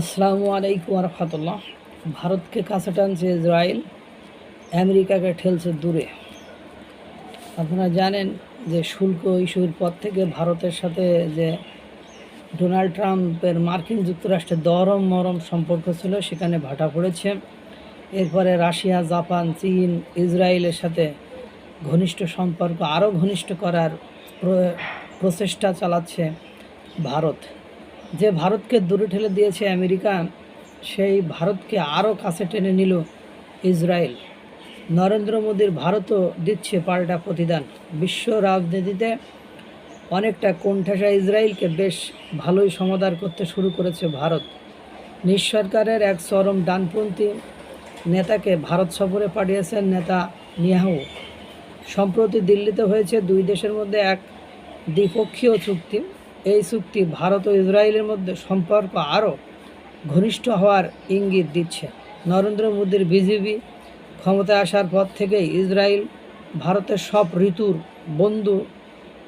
আসসালামু আলাইকুম রহমতুল্লাহ ভারতকে কাছে টানছে ইসরায়েল, আমেরিকাকে ঠেলছে দূরে। আপনারা জানেন যে শুল্ক ইস্যুর পর থেকে ভারতের সাথে যে ডোনাল্ড ট্রাম্পের মার্কিন যুক্তরাষ্ট্রের দরম মরম সম্পর্ক ছিল, সেখানে ভাটা পড়েছে। এরপরে রাশিয়া, জাপান, চীন, ইসরায়েলের সাথে ঘনিষ্ঠ সম্পর্ক, আরও ঘনিষ্ঠ করার প্রচেষ্টা চালাচ্ছে ভারত। যে ভারতকে দূরে ঠেলে দিয়েছে আমেরিকা, সেই ভারতকে আরও কাছে টেনে নিল ইসরায়েল। নরেন্দ্র মোদীর ভারতও দিচ্ছে পাল্টা প্রতিদান। বিশ্ব রাজনীতিতে অনেকটা কোণঠাসা ইসরায়েলকে বেশ ভালোই সমাদার করতে শুরু করেছে ভারত। নিজ সরকারের এক চরম ডানপন্থী নেতাকে ভারত সফরে পাঠিয়েছেন নেতা নিয়াহু। সম্প্রতি দিল্লিতে হয়েছে দুই দেশের মধ্যে এক দ্বিপক্ষীয় চুক্তি। এই চুক্তি ভারত ও ইসরায়েলের মধ্যে সম্পর্ক আরও ঘনিষ্ঠ হওয়ার ইঙ্গিত দিচ্ছে। নরেন্দ্র মোদীর বিজেপি ক্ষমতায় আসার পর থেকেই ইসরায়েল ভারতের সব ঋতুর বন্ধু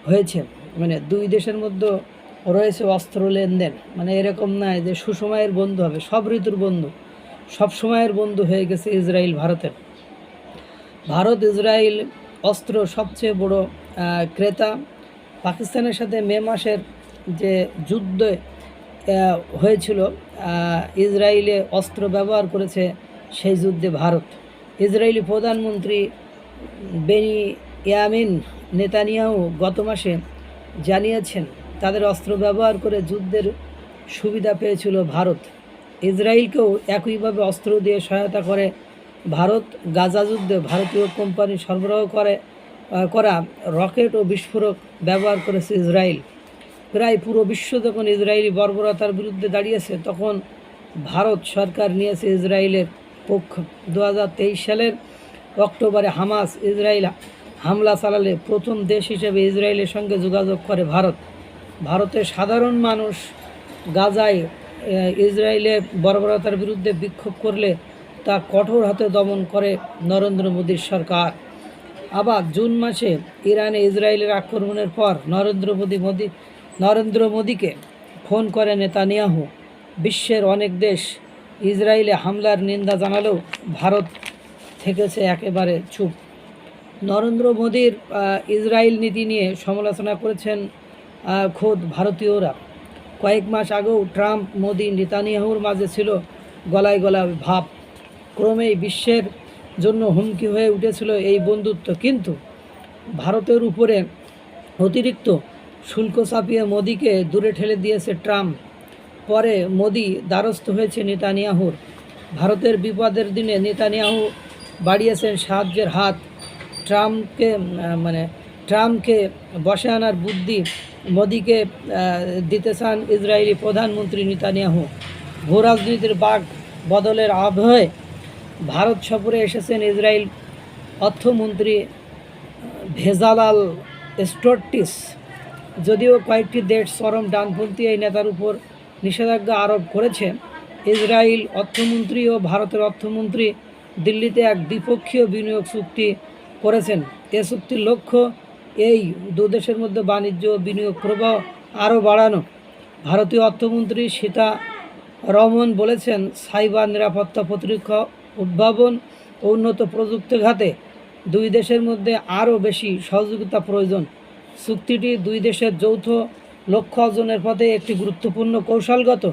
হয়েছে। মানে দুই দেশের মধ্যে রয়েছে অস্ত্র লেনদেন। মানে এরকম নয় যে সুসময়ের বন্ধু হবে, সব ঋতুর বন্ধু, সব সময়ের বন্ধু হয়ে গেছে ইসরায়েল ভারতের। ভারত, ইসরায়েল অস্ত্র সবচেয়ে বড় ক্রেতা। পাকিস্তানের সাথে মে মাসের যে যুদ্ধ হয়েছিল ইসরায়েলে অস্ত্র ব্যবহার করেছে সেই যুদ্ধে ভারত। ইসরায়েলি প্রধানমন্ত্রী বেনি ইয়ামিন নেতানিয়াহু গত মাসে জানিয়েছেন, তাদের অস্ত্র ব্যবহার করে যুদ্ধের সুবিধা পেয়েছিল ভারত। ইসরায়েলকেও একইভাবে অস্ত্র দিয়ে সহায়তা করে ভারত। গাজা যুদ্ধে ভারতীয় কোম্পানি সরবরাহ করে করা রকেট ও বিস্ফোরক ব্যবহার করেছে ইসরায়েল। প্রায় পুরো বিশ্ব যখন ইসরায়েলি বর্বরতার বিরুদ্ধে দাঁড়িয়েছে তখন ভারত সরকার নিয়েছে ইসরায়েলের পক্ষ। দু হাজার তেইশ সালের অক্টোবরে হামাস ইসরায়েল হামলা চালালে প্রথম দেশ হিসেবে ইসরায়েলের সঙ্গে যোগাযোগ করে ভারত। ভারতের সাধারণ মানুষ গাজায় আহ, ইসরায়েলের বর্বরতার বিরুদ্ধে বিক্ষোভ করলে তা কঠোর হাতে দমন করে নরেন্দ্র মোদীর সরকার। আবার জুন মাসে ইরানে ইসরায়েলের আক্রমণের পর নরেন্দ্র মোদী মোদী নরেন্দ্র মোদীকে ফোন করে নেতানিয়াহু। বিশ্বের অনেক দেশ ইসরায়েলে হামলার নিন্দা জানালেও ভারত থেকেছে একেবারে চুপ। নরেন্দ্র মোদীর ইসরায়েল নীতি নিয়ে সমালোচনা করেছেন খোদ ভারতীয়রা। কয়েক মাস আগেও ট্রাম্প, মোদী, নেতানিয়াহুর মাঝে ছিল গলায় গলায় ভাব। ক্রমেই বিশ্বের জন্য হুমকি হয়ে উঠেছিল এই বন্ধুত্ব। কিন্তু ভারতের উপরে অতিরিক্ত শুল্ক চাপিয়ে মোদিকে দূরে ঠেলে দিয়েছে ট্রাম্প। পরে মোদি দ্বারস্থ হয়েছে নেতানিয়াহুর। ভারতের বিপদের দিনে নেতানিয়াহু বাড়িয়েছেন সাহায্যের হাত। ট্রাম্পকে মানে ট্রাম্পকে বসে আনার বুদ্ধি মোদিকে দিতে চান ইসরায়েলি প্রধানমন্ত্রী নেতানিয়াহু। ভূ রাজনীতির বাঘ বদলের আবহে ভারত সফরে এসেছেন ইসরায়েল অর্থমন্ত্রী ভেজালাল স্টোটিস যদিও কয়েকটি দেশ চরম ডানপন্থী এই নেতার উপর নিষেধাজ্ঞা আরোপ করেছে ইসরায়েল অর্থমন্ত্রী ও ভারতের অর্থমন্ত্রী দিল্লিতে এক দ্বিপক্ষীয় বিনিয়োগ চুক্তি করেছেন। এ চুক্তির লক্ষ্য এই দু দেশের মধ্যে বাণিজ্য ও বিনিয়োগ প্রবাহ আরও বাড়ানো। ভারতীয় অর্থমন্ত্রী সীতা রমন বলেছেন, সাইবার নিরাপত্তা প্রতিরক্ষা উদ্ভাবন ও উন্নত প্রযুক্তি খাতে দুই দেশের মধ্যে আরও বেশি সহযোগিতা প্রয়োজন। চুক্তিটি দুই দেশের যৌথ লক্ষ্য অর্জনের পথে একটি গুরুত্বপূর্ণ কৌশলগত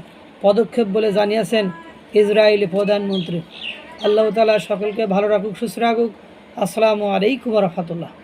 পদক্ষেপ বলে জানিয়েছেন ইসরায়েলি প্রধানমন্ত্রী। আল্লাহ তালা সকলকে ভালো রাখুক, সুস্থ রাখুক। আসসালামু আলাইকুম রহমতুল্লাহ।